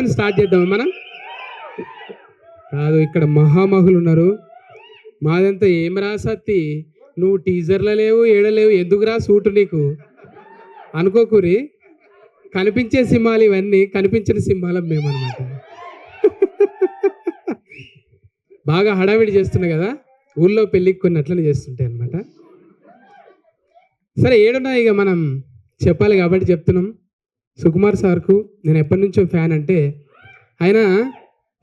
పని స్టార్ట్ చేద్దాం మనం. కాదు ఇక్కడ మహామహులు ఉన్నారు. మాదంతా ఏం రాసత్తి నువ్వు టీజర్లో లేవు ఏడలేవు ఎందుకురా సూటు నీకు? అనుకోకూరి కనిపించే సింహాలు ఇవన్నీ కనిపించిన సింహాలం మేమన్నమాట. బాగా హడావిడి చేస్తున్నాయి కదా. ఊళ్ళో పెళ్ళికి కొన్ని అట్లనే చేస్తుంటాయి అనమాట సరే ఏడున్నా ఇక మనం చెప్పాలి కాబట్టి చెప్తున్నాం. సుకుమార్ సార్కు నేను ఎప్పటి నుంచో ఫ్యాన్ అంటే ఆయన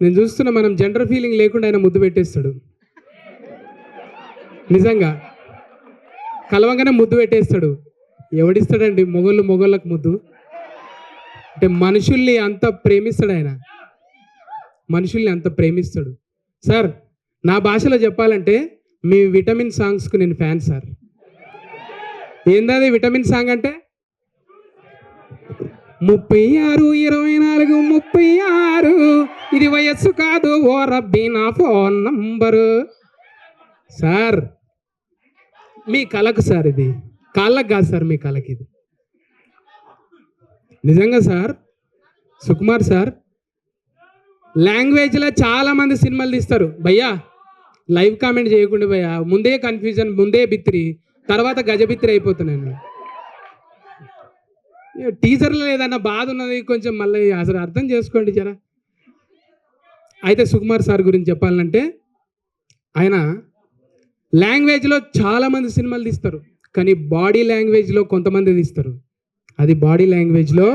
నేను చూస్తున్న మనం జెండర్ ఫీలింగ్ లేకుండా ఆయన ముద్దు పెట్టేస్తాడు. నిజంగా. కలవంగానే ముద్దు పెట్టేస్తాడు. ఎవడిస్తాడండి? మొగోళ్ళు మొగోళ్ళకు ముద్దు. అంటే మనుషుల్ని అంత ప్రేమిస్తాడు ఆయన. మనుషుల్ని అంత ప్రేమిస్తాడు. సార్ నా భాషలో చెప్పాలంటే మీ విటమిన్ సాంగ్స్కు నేను ఫ్యాన్ సార్. ఏందది విటమిన్ సాంగ్ అంటే? ముప్పై ఆరు ఇరవై నాలుగు ముప్పై ఆరు ఇది వయస్సు కాదు ఓ రబ్బీ నా ఫోన్ నంబరు. సార్ మీ కళకు సార్ ఇది. కాళ్ళకు కాదు సార్ మీ కళకి ఇది. నిజంగా సార్ సుకుమార్ సార్ లాంగ్వేజ్లో చాలా మంది సినిమాలు తీస్తారు. భయ్యా లైవ్ కామెంట్ చేయకుండా భయ్యా ముందే కన్ఫ్యూజన్ ముందే బిత్రి తర్వాత గజబిత్రి అయిపోతున్నాను. టీజర్లో ఏదన్నా బాధ ఉన్నది కొంచెం మళ్ళీ అసలు అర్థం చేసుకోండి జరా. అయితే సుకుమార్ సార్ గురించి చెప్పాలంటే ఆయన లాంగ్వేజ్లో చాలామంది సినిమాలు తీస్తారు కానీ బాడీ లాంగ్వేజ్లో కొంతమంది తీస్తారు. అది బాడీ లాంగ్వేజ్లో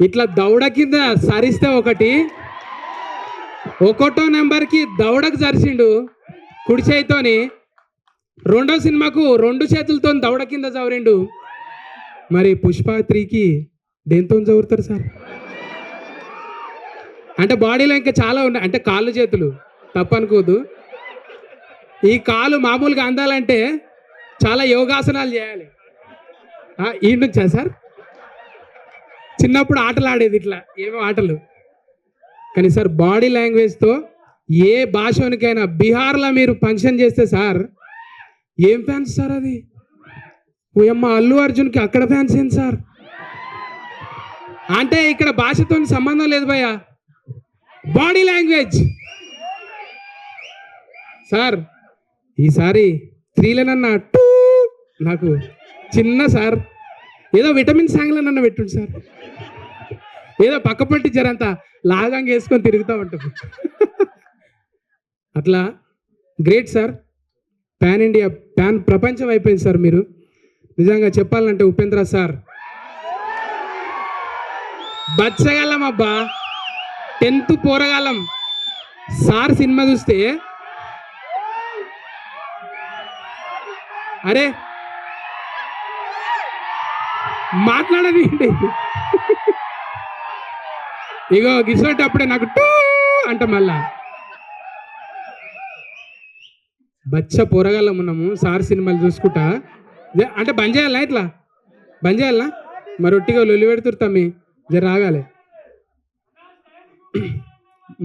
ఇట్లా దౌడ కింద సరిస్తే ఒకటి ఒకటో నెంబర్కి దౌడకు సరిసిండు కుడి చేయితోని రెండో సినిమాకు రెండు చేతులతో దౌడ కింద చవరిండు మరి పుష్ప త్రీకి దేంతో చదువుతారు సార్? అంటే బాడీలో ఇంకా చాలా ఉన్నాయి. అంటే కాళ్ళు చేతులు. తప్పనుకోదు ఈ కాలు మామూలుగా అందాలంటే చాలా యోగాసనాలు చేయాలి. ఈ నుంచా సార్? చిన్నప్పుడు ఆటలు ఆడేది ఇట్లా. ఏమో ఆటలు. కానీ సార్ బాడీ లాంగ్వేజ్తో ఏ భాషనికైనా బీహార్లో మీరు ఫంక్షన్ చేస్తే సార్ ఏం ఫ్యాన్స్ సార్ అది? ఓయమ్మ అల్లు అర్జున్కి అక్కడ ఫ్యాన్స్ ఏంటి సార్? అంటే ఇక్కడ భాషతో సంబంధం లేదు భయ్య. బాడీ లాంగ్వేజ్ సార్ ఈసారి త్రీలనన్నా టూ నాకు చిన్న సార్. ఏదో విటమిన్ సాంగ్లో నన్ను పెట్టుండు సార్. ఏదో పక్క పట్టి జరంతా లాగంగా వేసుకొని తిరుగుతూ ఉంటాం. అట్లా great sir. Pan India pan ప్రపంచం అయిపోయింది సార్ మీరు. నిజంగా చెప్పాలంటే ఉపేంద్ర సార్. బచ్చగలం అబ్బా. టెన్త్ పోరగాలం. సార్ సినిమా చూస్తే. అరే. మాట్లాడది ఇగో గిసోటప్పుడే నాకు టూ అంట మళ్ళా. బచ్చ పొరగలం ఉన్నాము. సార్ సినిమాలు చూసుకుంటా. అంటే బంద్ చేయాలా ఇట్లా? బంద్ చేయాలా? మరి ఒట్టిగా లొల్లి పెడుతురు తమ్మి. జర రాగాలి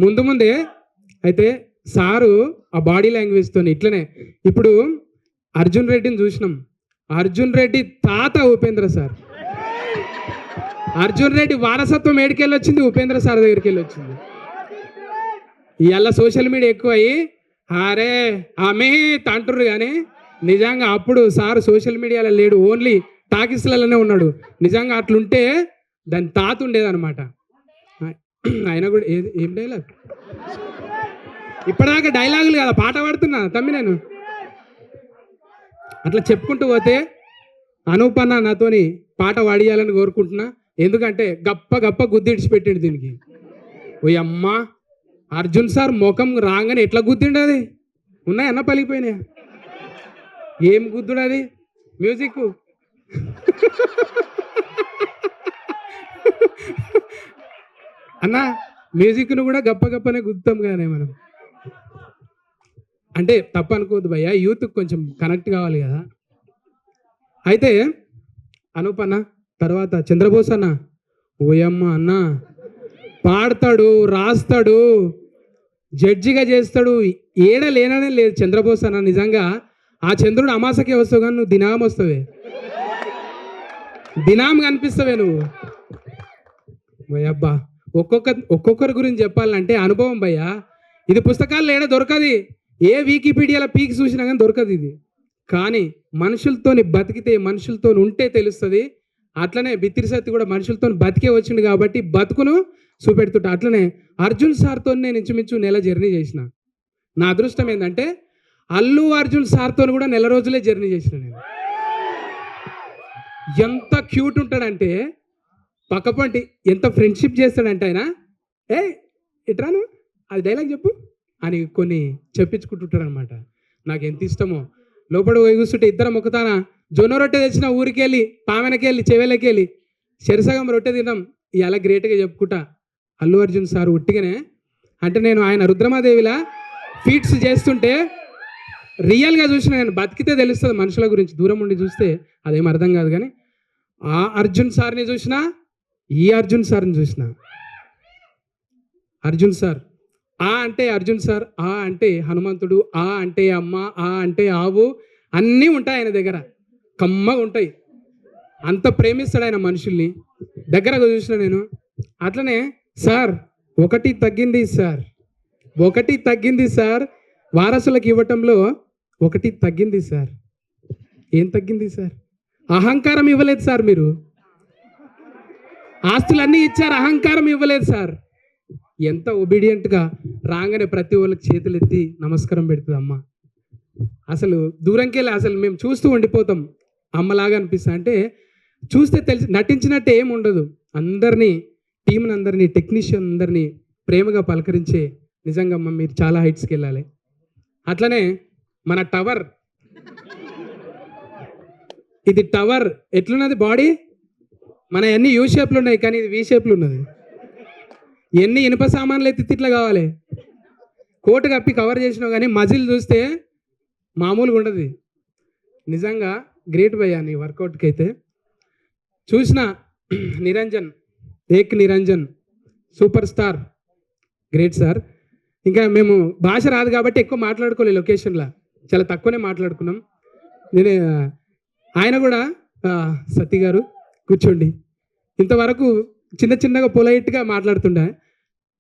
ముందు ముందే అయితే సారు ఆ బాడీ లాంగ్వేజ్తో ఇట్లనే. ఇప్పుడు అర్జున్ రెడ్డిని చూసినాం. అర్జున్ రెడ్డి తాత ఉపేంద్ర సార్. అర్జున్ రెడ్డి వారసత్వం ఏడికెళ్ళి వచ్చింది ఉపేంద్ర సార్ దగ్గరికి వెళ్ళి వచ్చింది ఇవాళ సోషల్ మీడియా ఎక్కువ అయ్యి అరే ఆమె అంటుర్రు కానీ నిజంగా అప్పుడు సార్ సోషల్ మీడియాలో లేడు ఓన్లీ టాకీస్లలోనే ఉన్నాడు. నిజంగా అట్లుంటే దాని తాత ఉండేదన్నమాట. ఆయన కూడా ఏది ఏం డైలాగ్ ఇప్పటిదాకా డైలాగులు కదా పాట పాడుతున్నా తమ్మి నేను. అట్లా చెప్పుకుంటూ పోతే అనూపన్న నాతోని పాట పాడియాలని కోరుకుంటున్నా. ఎందుకంటే గప్ప గప్ప గుద్దిడిచిపెట్టిండు దీనికి. ఓ అమ్మ అర్జున్ సార్ ముఖం రాగానే ఎట్లా గుద్దిండు అది? ఉన్నాయన్న పలిగిపోయినాయా? ఏం గుద్దుడది? మ్యూజిక్ అన్న మ్యూజిక్ను కూడా గప్ప గప్పనే గుద్దుతాం కానీ మనం. అంటే తప్పనుకోద్దు భయ్య యూత్కి కొంచెం కనెక్ట్ కావాలి కదా. అయితే అనూప్ అన్న తర్వాత చంద్రబోస్ అన్న ఓయమ్మ అన్న పాడతాడు రాస్తాడు జడ్జిగా చేస్తాడు ఏడ లేననే లేదు చంద్రబోస్ అన్న. నిజంగా ఆ చంద్రుడు అమాసకే వస్తావు కానీ నువ్వు దినాం వస్తావే. దినాం కనిపిస్తావే నువ్వు. అబ్బా ఒక్కొక్క ఒక్కొక్కరి గురించి చెప్పాలంటే అనుభవం భయ్యా. ఇది పుస్తకాల్లో ఏడ దొరకది? ఏ వికీపీడియాలో పీకి చూసినా కానీ దొరకదు ఇది. కానీ మనుషులతోని బతికితే మనుషులతో ఉంటే తెలుస్తుంది. అట్లనే బిత్తిరిసత్తి కూడా మనుషులతో బతికే వచ్చింది కాబట్టి బతుకును చూపెడుతుంటా. అట్లనే అర్జున్ సార్తో నేను ఇంచుమించు నెల జర్నీ చేసిన. నా అదృష్టం ఏంటంటే అల్లు అర్జున్ సార్తో కూడా నెల రోజులే జర్నీ చేసిన నేను. ఎంత క్యూట్ ఉంటాడంటే పక్కపంటి ఎంత ఫ్రెండ్షిప్ చేస్తాడంటే ఆయన ఏ ఇట్రాను అది డైలాగ్ చెప్పు అని కొన్ని చెప్పించుకుంటుంటాడనమాట. నాకు ఎంత ఇష్టమో. లోపల పోయి కూర్చుంటే ఇద్దరం మొక్కుతాన జొన్న రొట్టె తెచ్చిన ఊరికి వెళ్ళి పామెనకి వెళ్ళి చెవెలకి వెళ్ళి చెరసగం రొట్టె తిన్నాం ఇలా గ్రేట్గా చెప్పుకుంటా. అల్లు అర్జున్ సార్ ఉట్టిగానే అంటే నేను ఆయన రుద్రమాదేవిలా ఫీట్స్ చేస్తుంటే రియల్గా చూసిన కానీ బతికితే తెలుస్తుంది మనుషుల గురించి. దూరం ఉండి చూస్తే అదేం అర్థం కాదు కానీ ఆ అర్జున్ సార్ని చూసినా ఈ అర్జున్ సార్ని చూసినా. అర్జున్ సార్ ఆ అంటే అర్జున్ సార్ ఆ అంటే హనుమంతుడు ఆ అంటే అమ్మ ఆ అంటే ఆవు అన్నీ ఉంటాయి ఆయన దగ్గర. కమ్మగా ఉంటాయి. అంత ప్రేమిస్తాడు ఆయన మనుషుల్ని. దగ్గరగా చూసిన నేను. అట్లనే సార్ ఒకటి తగ్గింది సార్. ఒకటి తగ్గింది సార్. వారసులకు ఇవ్వటంలో ఒకటి తగ్గింది సార్. ఏం తగ్గింది సార్? అహంకారం ఇవ్వలేదు సార్ మీరు. ఆస్తులన్నీ ఇచ్చారు అహంకారం ఇవ్వలేదు సార్. ఎంత ఒబీడియంట్గా రాగానే ప్రతి వాళ్ళకి చేతులు ఎత్తి నమస్కారం పెడుతుంది అమ్మ. అసలు దూరంకి వెళ్ళి అసలు మేము చూస్తూ ఉండిపోతాం. అమ్మలాగా అనిపిస్తా అంటే చూస్తే తెలిసి నటించినట్టు ఏం ఉండదు. అందరినీ టీంని అందరినీ టెక్నీషియన్ అందరినీ ప్రేమగా పలకరించే నిజంగా అమ్మ మీరు చాలా హైట్స్కి వెళ్ళాలి. అట్లనే మన టవర్. ఇది టవర్. ఎట్లున్నది బాడీ? మన అన్ని యూ షేప్లు ఉన్నాయి? కానీ ఇది వి షేప్లు ఉన్నది. ఎన్ని ఇనుప సామాన్లు ఎత్తి ఇట్లా కావాలి? కోటు కప్పి కవర్ చేసినావు కానీ మజిల్ చూస్తే మామూలుగా ఉండదు. నిజంగా గ్రేట్ భయ్యా నీ వర్కౌట్కి అయితే. చూసిన Niranjan Ek Niranjan super star. Great sir. ఇంకా మేము భాష రాదు కాబట్టి ఎక్కువ మాట్లాడుకోలేదు లొకేషన్లో. చాలా తక్కువనే మాట్లాడుకున్నాం. నేను ఆయన కూడా సతీ గారు కూర్చోండి. ఇంతవరకు చిన్న చిన్నగా పొలైట్గా మాట్లాడుతుండే.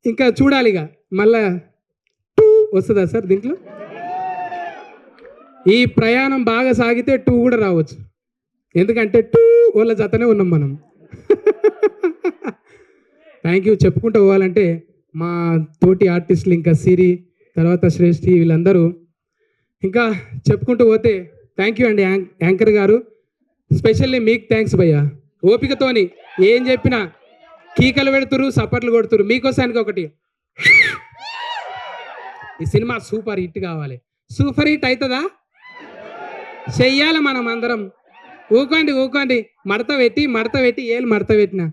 ఇంకా చూడాలి ఇక మళ్ళా టూ వస్తుందా సార్ దీంట్లో? ఈ ప్రయాణం బాగా సాగితే టూ కూడా రావచ్చు. ఎందుకంటే టూ వాళ్ళ జతనే ఉన్నాం మనం. Thank you. చెప్పుకుంటూ పోవాలంటే మా తోటి ఆర్టిస్టులు ఇంకా సిరి తర్వాత శ్రేష్ఠి వీళ్ళందరూ ఇంకా చెప్పుకుంటూ పోతే థ్యాంక్ యూ అండి యాంక్- యాంకర్ గారు. స్పెషల్లీ మీకు థ్యాంక్స్ భయ్యా. ఓపికతోని ఏం చెప్పినా కీకలు పెడుతురు సపట్లు కొడుతురు. మీకోసానికి ఒకటి. ఈ సినిమా సూపర్ హిట్ కావాలి. సూపర్ హిట్ అవుతుందా చెయ్యాలి మనం అందరం. ఊకోండి ఊకోండి. మడత పెట్టి మడత పెట్టి ఏళ్ళు మడత పెట్టిన.